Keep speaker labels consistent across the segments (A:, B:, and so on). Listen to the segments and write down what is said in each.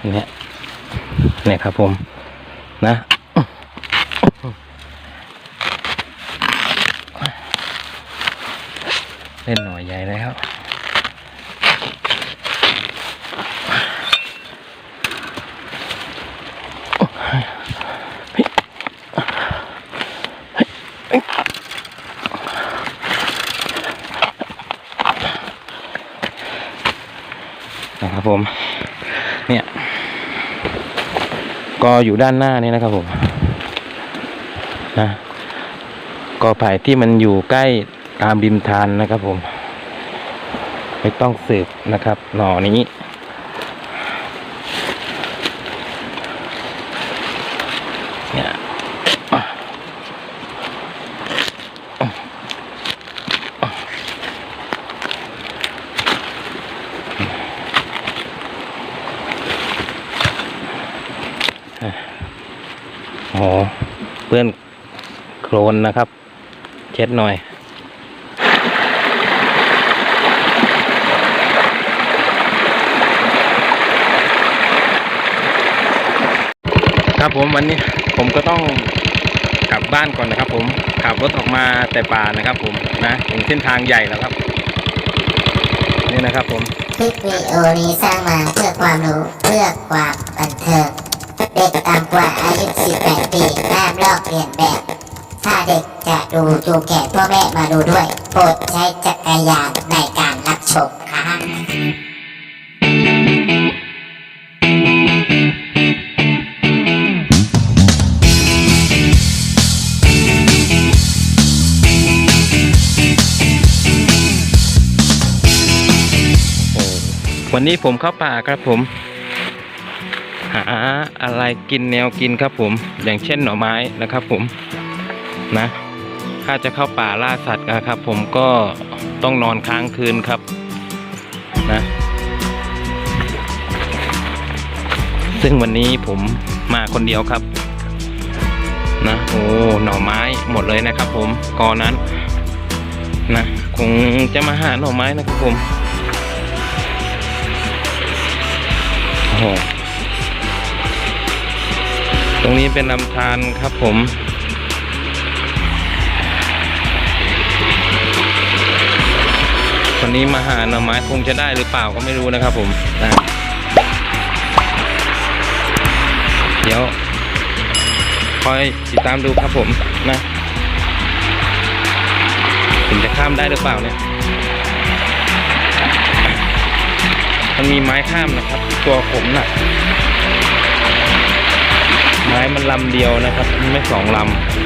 A: เนี่ยเนี่ยครับผมนะเล่นหน่อยใหญ่แล้วนะครับผม เนี่ย ก็อยู่ด้านหน้านี่นะครับผมนะกอไผ่ที่มันอยู่ใกล้ตามริมทานนะครับผม ไม่ต้องสืบนะครับ หน่อนี้ เนี่ยโอ้โหเปื้อน โครนนะครับ เช็ดหน่อย ครับผมวันนี้ผมก็ต้องกลับบ้านก่อนนะครับ ผมขับรถออกมาแต่ป่านะครับ ผมนะถึงเส้นทางใหญ่แล้วครับ นี่นะครับผม
B: คลิปวิดีโอนี้สร้างมาเพื่อความรู้เพื่อความบันเทิงเด็กต่ำกว่าอายุ 18 ปีห้ามลอกเลียนแบบ ถ้าเด็กจะดูจูงแขนพ่อแม่มาดูด้วย โปรดใช้จักรยานในการรับชมครับ
A: วันนี้ผมเข้าป่าครับผม หาอะไรกินแนวกินครับผม อย่างเช่นหน่อไม้นะครับผม นะ ถ้าจะเข้าป่าล่าสัตว์นะครับ ผมก็ต้องนอนค้างคืนครับนะซึ่งวันนี้ผมมาคนเดียวครับ นะโอ้หน่อไม้หมดเลยนะครับ ผมกอนั้นนะคงจะมาหาหน่อไม้นะครับผมโอ้ตรงนี้เป็นลำธารครับผม วันนี้มาหาหน่อไม้คงจะได้หรือเปล่าก็ไม่รู้นะครับผมนะเดี๋ยวคอยติดตามดูครับผมนะผมจะข้ามได้หรือเปล่าเนี่ย มันมีไม้ข้ามนะครับ ตัวผมน่ะ ไม้มันลำเดียวนะครับ ไม่สองลำ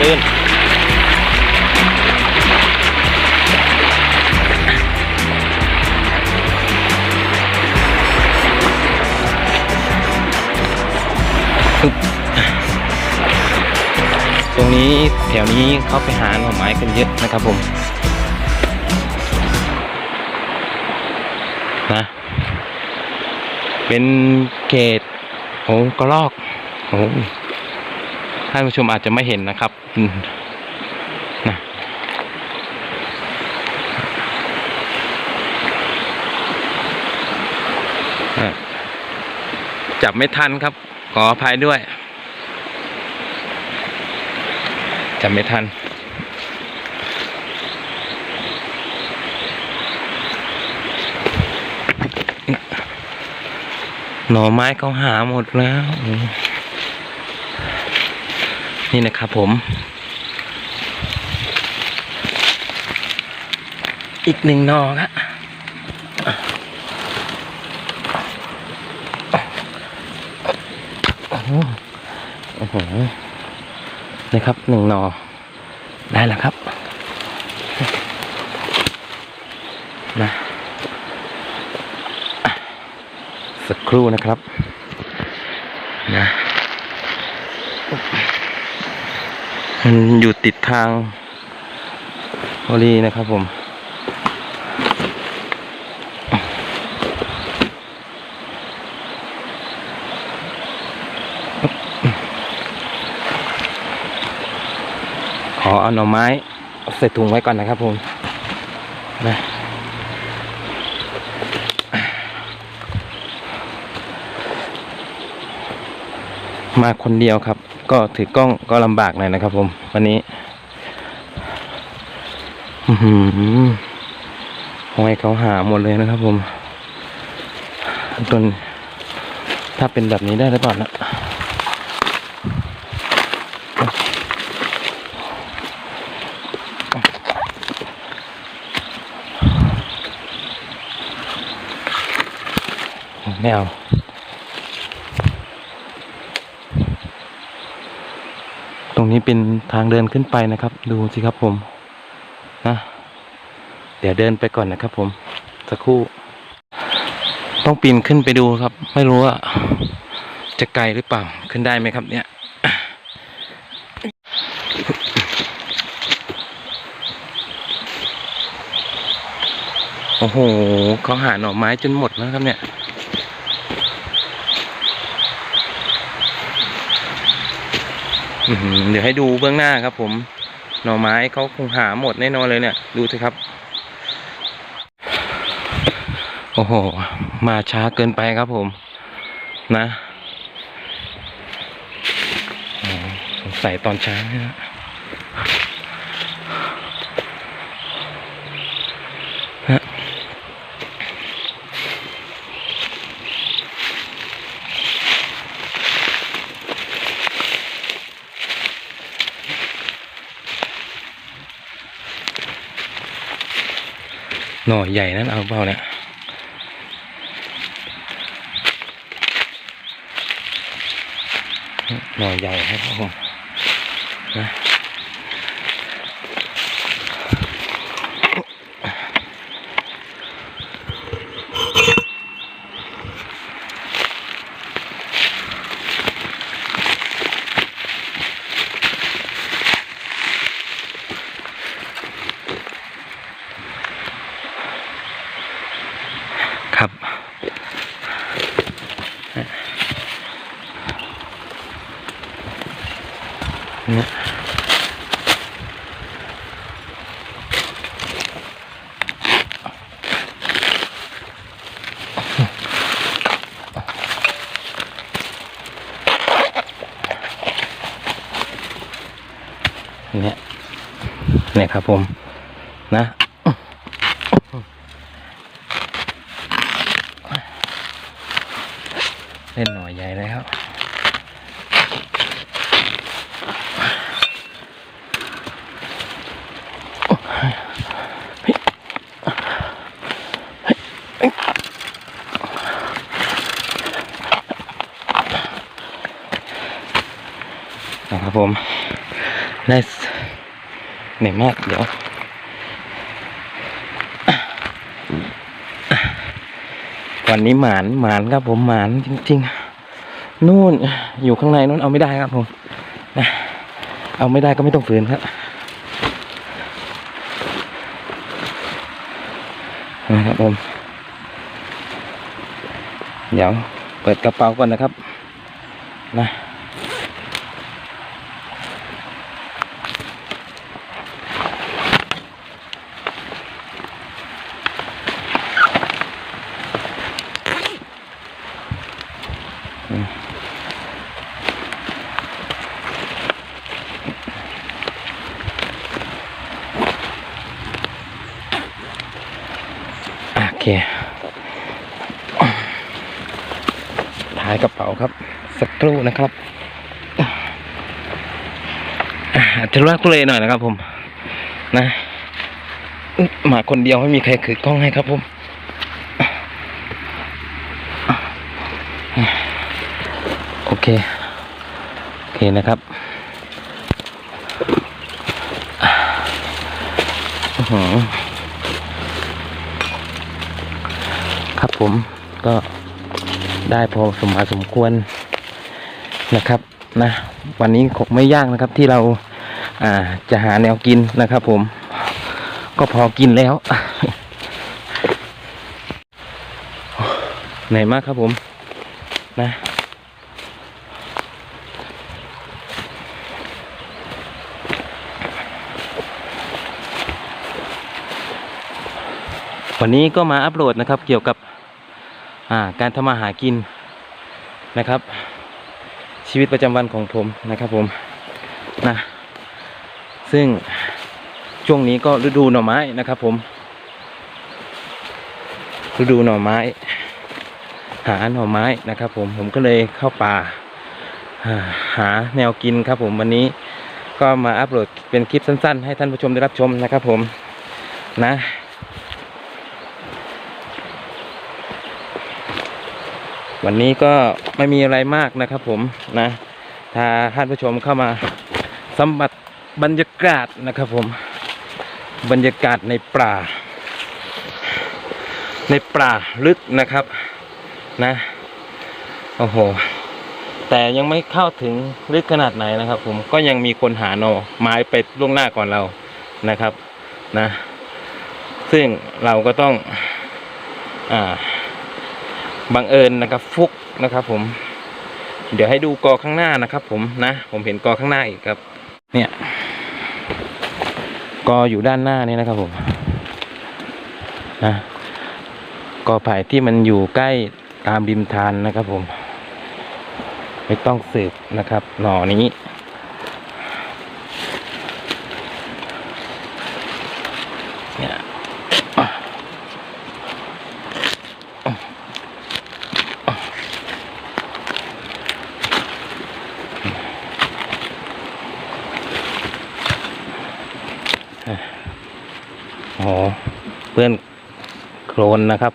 A: ลื่นตรงนี้แถวนี้เขาไปหาหน่อไม้กันเยอะนะครับผมนะเป็นเขตโอ้กระลอกโอ้ ท่านผู้ชมอาจจะไม่เห็นนะครับนะจับไม่ทันครับ ขออภัยด้วยจำไม่ทันหน่อไม้เขาหาหมดแล้ว นี่นะครับผม อีกหนึ่งนอครับโอ้โหนะครับหนึ่งนอ ได้แล้วครับนะสักครู่นะครับนะ มันอยู่ติดทางพอดีนะครับผม ขอเอาหน่อไม้เอาใส่ถุงไว้ก่อนนะครับผมนะมาคนเดียวครับ ก็ถือกล้องก็ลำบากหน่อยนะครับผม วันนี้หือยเขาหาหมดเลยนะครับผมจนถ้าเป็นแบบนี้ได้หรือเปล่านะไม่เอา ตรง นี้เป็นทางเดินขึ้นไปนะครับ ดูสิครับผมนะเดี๋ยวเดินไปก่อนนะครับผม สักครู่ ต้องปีนขึ้นไปดูครับ ไม่รู้ว่า จะไกลหรือเปล่าขึ้นได้ไหมครับ เนี่ยโอ้โหเขาหาหน่อไม้จนหมดแล้วครับเนี่ย อื้อหือ เดี๋ยวให้ดูเบื้องหน้าครับ ผม หน่อไม้เขาคงหาหมดแน่นอนเลยเนี่ย ดูสิครับ โอ้โห มาช้าเกินไปครับผม นะสงสัยตอนเช้านี่ยนะ หน่อใหญ่นั้นเอาเปล่าเนี่ยหน่อใหญ่ครับผมนะ ครับผมนะเล่นหน่อยใหญ่แล้วนะครับผมได้ เหนื่อยมาก เดี๋ยววันนี้หมานหมานครับผมหมานจริงๆนู่นอยู่ข้างในนู่นเอาไม่ได้ครับผมนะเอาไม่ได้ก็ไม่ต้องฝืนครับนะครับผม เดี๋ยวเปิดกระเป๋าก่อนนะครับ นะ โอเคถ่ายกระเป๋าครับ สักครู่นะครับอาจจะรักเลยหน่อยนะครับ ผม นะมาคนเดียวไม่มีใครถือกล้องให้ครับผมโอเค โอเคนะครับครับผมก็ ได้พอสมหาสมควรนะครับนะวันนี้คงไม่ยากนะครับที่เราอ่าจะหาแนวกินนะครับผม ก็พอกินแล้วเหนื่อยมากครับผมนะวันนี้ก็มาอัปโหลดนะครับเกี่ยวกับ อ่าการทำมาหากินนะครับ ชีวิตประจำวันของผมนะครับผมนะซึ่งช่วงนี้ก็ฤดูหน่อไม้นะครับผม ฤดูหน่อไม้ หาหน่อไม้นะครับผมผมก็เลยเข้าป่า หาหาแนวกินครับผมวันนี้ก็มาอัปโหลดเป็นคลิปสั้น ๆ ให้ท่านผู้ชมได้รับชมนะครับผมนะ วันนี้ก็ไม่มีอะไรมากนะครับผมนะถ้าท่านผู้ชมเข้ามาสัมผัสบรรยากาศนะครับผม บรรยากาศในป่า ในป่าลึกนะครับนะโอ้โหแต่ยังไม่เข้าถึงลึกขนาดไหนนะครับ ผมก็ยังมีคนหาหน่อไม้ไปล่วงหน้าก่อนเรานะครับนะ ซึ่งเราก็ต้องอ่า บังเอิญนะครับฟุกนะครับ ผม เดี๋ยวให้ดูกอข้างหน้านะครับ ผมนะผมเห็นกอข้างหน้าอีกครับ เนี่ย กออยู่ด้านหน้านี่นะครับ ผมนะกอไผ่ที่มันอยู่ใกล้ตามริมทานนะครับ ผม ไม่ต้องสืบนะครับ หน่อนี้ เนี่ย โอ้โห เพื่อนโคลนนะครับ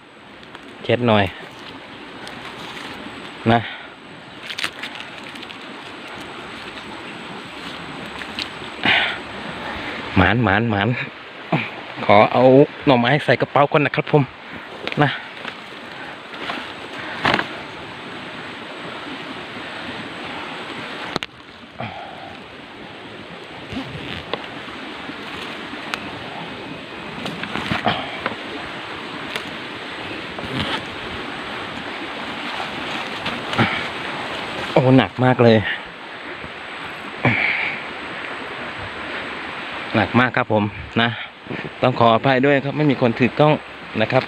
A: เช็ดหน่อย นะหมานหมานหมานขอเอาหน่อไม้ใส่กระเป๋าก่อนนะครับผม หนักมากเลย หนักมากครับผมนะ ต้องขออภัยด้วยครับ ไม่มีคนถือกล้องนะครับ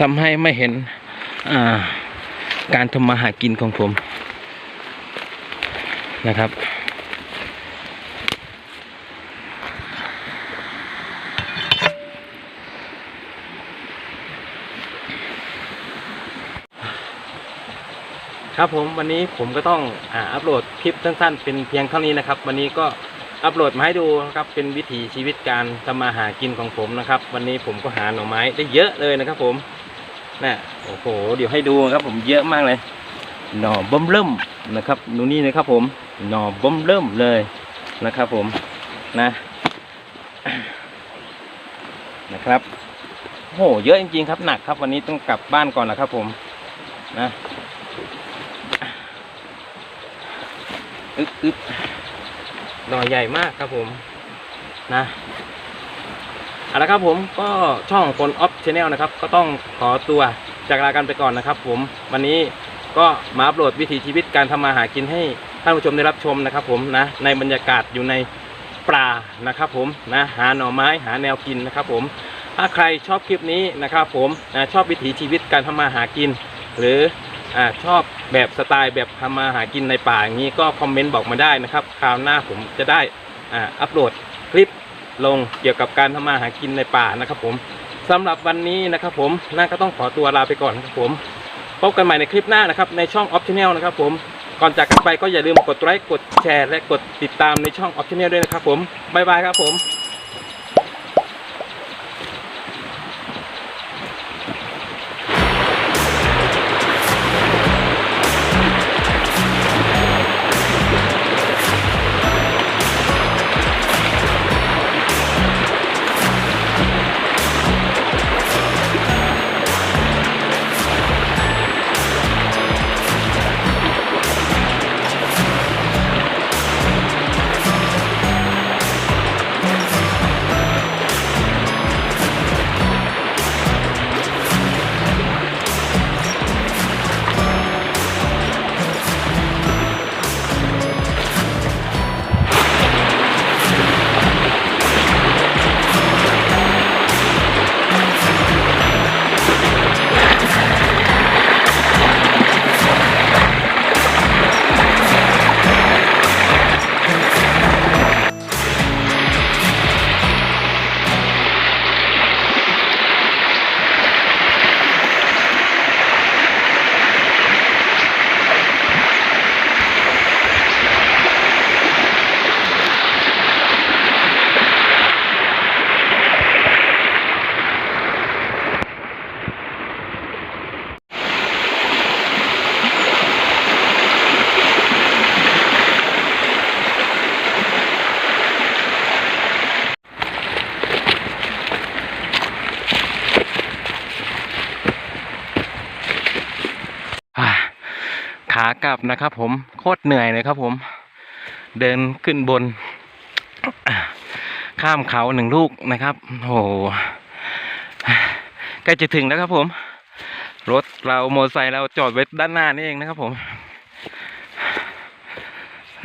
A: ทำให้ไม่เห็นการทำมาหากินของผมนะครับ ครับผมวันนี้ผมก็ต้องอ่าอัปโหลดคลิปสั้นๆ เป็นเพียงเท่านี้นะครับ วันนี้ก็อัปโหลดมาให้ดูนะครับเป็นวิถีชีวิตการทำมาหากินของผมนะครับ วันนี้ผมก็หาหน่อไม้ได้เยอะเลยนะครับ ผมน่ะโอ้โห เดี๋ยวให้ดูครับ ผมเยอะมากเลย หน่อบ่มเริ่มนะครับดูนี่นะครับ ผมหน่อบ่มเริ่มเลยนะครับ ผมนะนะครับโอ้โหเยอะจริงๆครับหนักครับ วันนี้ต้องกลับบ้านก่อนนะครับ ผมนะ อึ๊บอึ๊บหน่อใหญ่มากครับผมนะเอาละครับผมก็ช่องคนออฟชาแนลนะครับ ก็ต้องขอตัวจากลากันไปก่อนนะครับ ผมวันนี้ก็มาอัปโหลดวิถีชีวิตการทำมาหากินให้ท่านผู้ชมได้รับชมนะครับ ผมนะ ในบรรยากาศอยู่ในป่านะครับ ผมนะหาหน่อไม้หาแนวกินนะครับ ผมถ้าใครชอบคลิปนี้นะครับ ผมนะชอบวิถีชีวิตการทำมาหากิน หรือ อ่าชอบแบบสไตล์แบบทำมาหากินในป่าอย่างนี้ก็คอมเมนต์บอกมาได้นะครับ คราวหน้าผมจะได้อ่าอัปโหลดคลิปลงเกี่ยวกับการทำมาหากินในป่านะครับ ผมสำหรับวันนี้นะครับผมน่าก็ต้องขอตัวลาไปก่อนนะครับผมพบกันใหม่ในคลิปหน้านะครับในช่อง Optional นะครับผมก่อนจากกันไปก็อย่าลืมกดไลค์กดแชร์ และกดติดตามในช่อง Optional ด้วยนะครับผมบ๊ายบายครับผมากลับนะครับผมโคตรเหนื่อยเลยครับผม เดินขึ้นบน ข้ามเขาหนึ่งลูกนะครับโอ้โหใกล้จะถึงแล้วครับผม รถเราโมอเตอร์ไซค์เราจอดไว้ด้านหน้านี่เองนะครับผม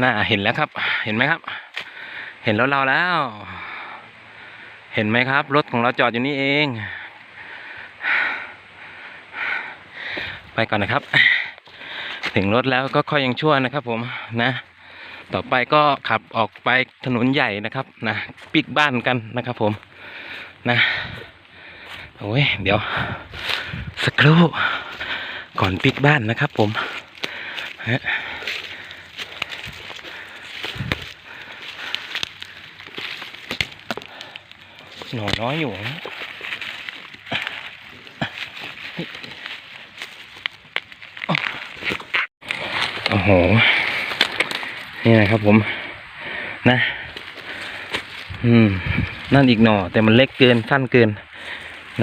A: น่าเห็นแล้วครับ เห็นไหมครับ เห็นรถเราแล้ว เห็นไหมครับ รถของเราจอดอยู่นี่เอง ไปก่อนนะครับ ถึงรถแล้วก็ค่อยยังชั่วนะครับ ผมนะ ต่อไปก็ขับออกไปถนนใหญ่นะครับนะปิกบ้านกันนะครับ ผมนะโอ้ยเดี๋ยวสักครู่ก่อนปิกบ้านนะครับ ผมฮะหน่อน้อยอยู่นะ อ้โห นี่นะครับผม นะ อืม นั่นอีกหน่อ แต่มันเล็กเกินสั้นเกิน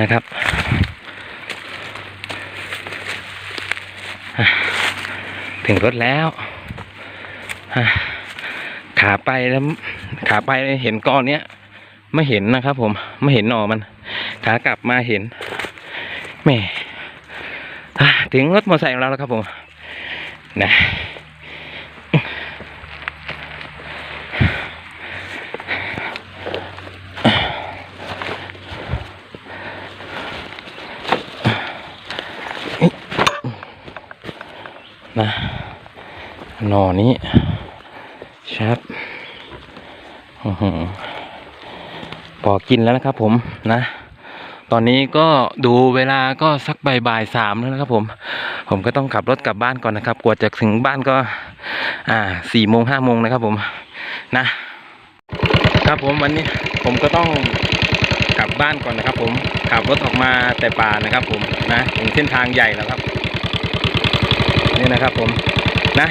A: นะครับ ถึงรถแล้ว ขาไปแล้ว ขาไปเห็นก้อนเนี้ยไม่เห็นนะครับผม ไม่เห็นหน่อมัน ขากลับมาเห็นแม่ถึงรถมอเตอร์ไซค์ของเราแล้วครับผม นะนะหน่อนี้ชับห้อหือพอกินแล้วนะครับผมนะ ตอนนี้ก็ดูเวลาก็สักบ่ายๆสามแล้วนะครับผม ผมก็ต้องขับรถกลับบ้านก่อนนะครับ กว่าจะถึงบ้านก็ อ่าสี่โมงห้าโมงนะครับ ผมนะ ครับผมวันนี้ผมก็ต้องกลับบ้านก่อนนะครับ ผมขับรถออกมาแต่ป่านะครับ ผมนะถึงเส้นทางใหญ่แล้วครับ นี่นะครับ ผมนะ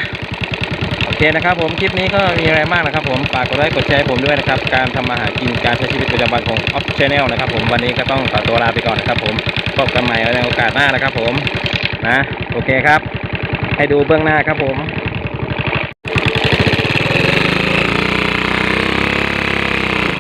A: โอเคนะครับ ผมคลิปนี้ก็มีอะไรมากนะครับ ผมฝากกดไลค์กดแชร์ให้ผมด้วยนะครับ การทำมาหากินการใช้ชีวิตประจำวันของ Off Channel นะครับ ผมวันนี้ก็ต้องขอตัวลาไปก่อนนะครับ ผมพบกันใหม่ในโอกาสหน้านะครับ ผม นะ โอเคครับ ให้ดูเบื้องหน้าครับผม